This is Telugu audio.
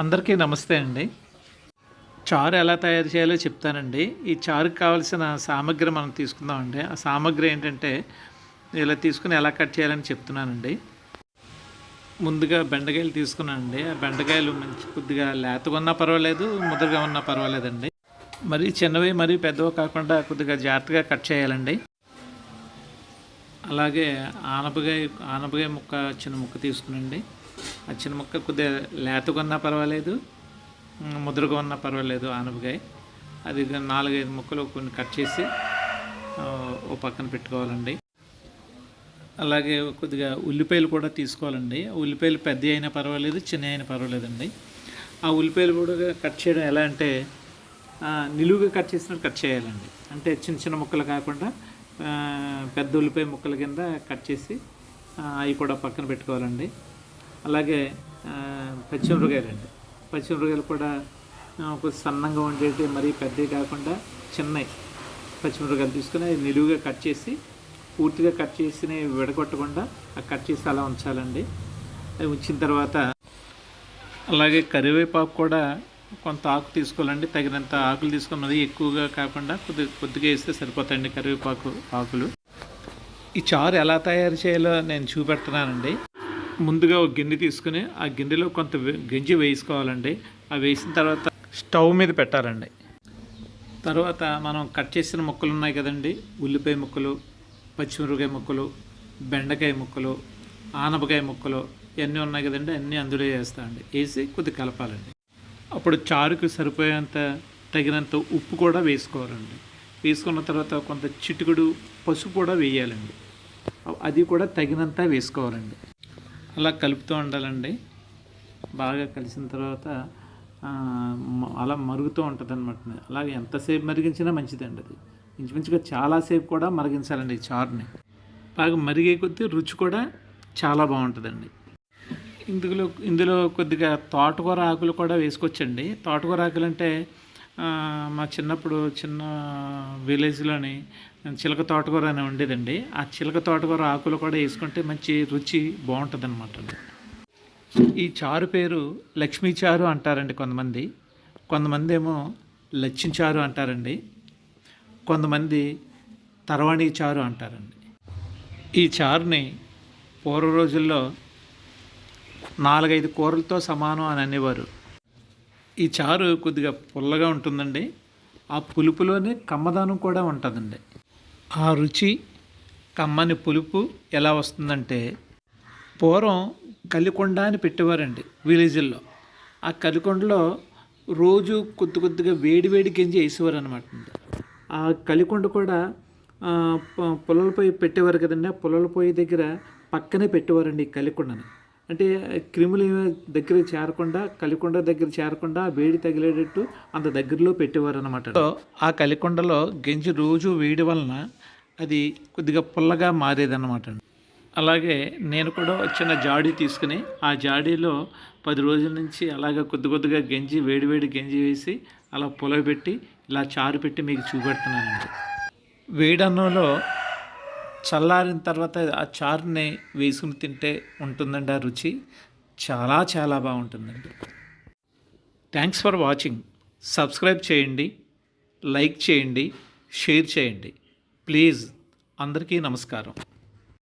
అందరికీ నమస్తే అండి. చారు ఎలా తయారు చేయాలో చెప్తానండి. ఈ చారుకి కావాల్సిన సామాగ్రి మనం తీసుకుందామండి. ఆ సామాగ్రి ఏంటంటే ఇలా తీసుకుని ఎలా కట్ చేయాలని చెప్తున్నానండి. ముందుగా బెండకాయలు తీసుకున్నానండి. ఆ బెండకాయలు మంచి కొద్దిగా లేతగా ఉన్నా పర్వాలేదు ముద్రగా ఉన్నా పర్వాలేదండి. మరీ చిన్నవి మరీ పెద్దవి కాకుండా కొద్దిగా జాగ్రత్తగా కట్ చేయాలండి. అలాగే ఆనపకాయ ఆనపకాయ ముక్క చిన్న ముక్క తీసుకునండి. ఆ చిన్న ముక్క కొద్దిగా లేతగా ఉన్నా పర్వాలేదు ముద్రగా ఉన్నా పర్వాలేదు ఆనపకాయ. అది నాలుగైదు ముక్కలు కొన్ని కట్ చేసి ఓ పక్కన పెట్టుకోవాలండి. అలాగే కొద్దిగా ఉల్లిపాయలు కూడా తీసుకోవాలండి. ఉల్లిపాయలు పెద్ద అయినా పర్వాలేదు చిన్న అయినా పర్వాలేదండి. ఆ ఉల్లిపాయలు కూడా కట్ చేయడం ఎలా అంటే నిలువుగా కట్ చేసినట్టు కట్ చేయాలండి. అంటే చిన్న చిన్న ముక్కలు కాకుండా పెద్ద ఉల్లిపాయ ముక్కల కింద కట్ చేసి అవి కూడా పక్కన పెట్టుకోవాలండి. అలాగే ఆ, పచ్చిమిరపకాయలండి కూడా ఆ, కొంచెం సన్నంగా ఉండేవి మరీ పెద్దవి కాకుండా చిన్నవి. పచ్చిమిరపకాయలు తీసుకుని అవి నిలువుగా కట్ చేసి పూర్తిగా కట్ చేసి విడగొట్టకుండా ఆ కట్ చేసి అలా ఉంచాలండి. అవి ఉంచిన తర్వాత అలాగే కరివేపాకు కూడా కొంత ఆకు తీసుకోవాలండి. తగినంత ఆకులు తీసుకున్నది ఎక్కువగా కాకుండా కొద్ది కొద్దిగా వేస్తే సరిపోతాయండి కరివేపాకు ఆకులు. ఈ చారు ఎలా తయారు చేయాలో నేను చూపెడుతున్నానండి. ముందుగా ఒక గిన్నె తీసుకుని ఆ గిన్నెలో కొంత గంజి వేసుకోవాలండి ఆ వేసిన తర్వాత స్టవ్ మీద పెట్టాలండి. తర్వాత మనం కట్ చేసిన ముక్కలు ఉన్నాయి కదండి. ఉల్లిపాయ ముక్కలు పచ్చిమిరపకాయ ముక్కలు బెండకాయ ముక్కలు ఆనపకాయ ముక్కలు ఇవన్నీ ఉన్నాయి కదండి. అన్నీ అందులో వేస్తామండి వేసి కొద్ది కలపాలండి. అప్పుడు చారుకు సరిపోయేంత తగినంత ఉప్పు కూడా వేసుకోవాలండి. వేసుకున్న తర్వాత కొంత చిటికుడు పసుపు కూడా వేయాలండి. అది కూడా తగినంత వేసుకోవాలండి. అలా కలుపుతూ ఉండాలండి. బాగా కలిసిన తర్వాత అలా మరుగుతూ ఉంటుంది అనమాట అలాగే ఎంతసేపు మరిగించినా మంచిదండి అది. ఇంచుమించుగా చాలాసేపు కూడా మరిగించాలండి ఈ చారుని. బాగా మరిగే కొద్దీ రుచి కూడా చాలా బాగుంటుందండి. ఇందులో ఇందులో కొద్దిగా తోటకూర ఆకులు కూడా వేసుకోవచ్చండి. తోటకూర ఆకులు అంటే మా చిన్నప్పుడు చిన్న విలేజ్లోని చిలక తోటకూర అని ఉండేదండి. ఆ చిలక తోటకూర ఆకులు కూడా వేసుకుంటే మంచి రుచి బాగుంటుంది అనమాట ఈ చారు పేరు లక్ష్మీ చారు అంటారండి కొంతమంది. కొంతమంది ఏమో లచ్చిన చారు అంటారండి. కొంతమంది తర్వాణి చారు అంటారండి. ఈ చారుని పూర్వ రోజుల్లో నాలుగైదు కూరలతో సమానం అని అనేవారు. ఈ చారు కొద్దిగా పుల్లగా ఉంటుందండి. ఆ పులుపులోనే కమ్మదానం కూడా ఉంటుందండి. ఆ రుచి కమ్మని పులుపు ఎలా వస్తుందంటే పూర్వం కలికొండ అని పెట్టేవారండి విలేజ్ల్లో ఆ కలికొండలో రోజు కొద్ది కొద్దిగా వేడి వేడి గంజి వేసేవారు అనమాట ఆ కలికొండ కూడా ఆ, పుల్లల పొయ్యి పెట్టేవారు కదండి. ఆ పుల్లల పొయ్యి దగ్గర పక్కనే పెట్టేవారండి ఈ కలికొండని అంటే క్రిములు దగ్గర చేరకుండా కలికొండ దగ్గర చేరకుండా వేడి తగిలేటట్టు అంత దగ్గరలో పెట్టేవారు అనమాట ఆ కలికొండలో గంజి రోజు వేడి వలన అది కొద్దిగా పుల్లగా మారేదన్నమాట. అలాగే నేను కూడా చిన్న జాడీ తీసుకుని ఆ జాడీలో పది రోజుల నుంచి అలాగ కొద్ది కొద్దిగా గంజి వేడివేడి గంజి వేసి అలా పులగబెట్టి ఇలా చారు పెట్టి మీకు చూపెడుతున్నానండి. వేడన్నంలో చల్లారిన తర్వాత ఆ చారుని వేసుకుని తింటే ఉంటుందండి ఆ రుచి. చాలా చాలా బాగుంటుందండి. థ్యాంక్స్ ఫర్ వాచింగ్ సబ్స్క్రైబ్ చేయండి. లైక్ చేయండి. షేర్ చేయండి. ప్లీజ్ అందరికీ నమస్కారం.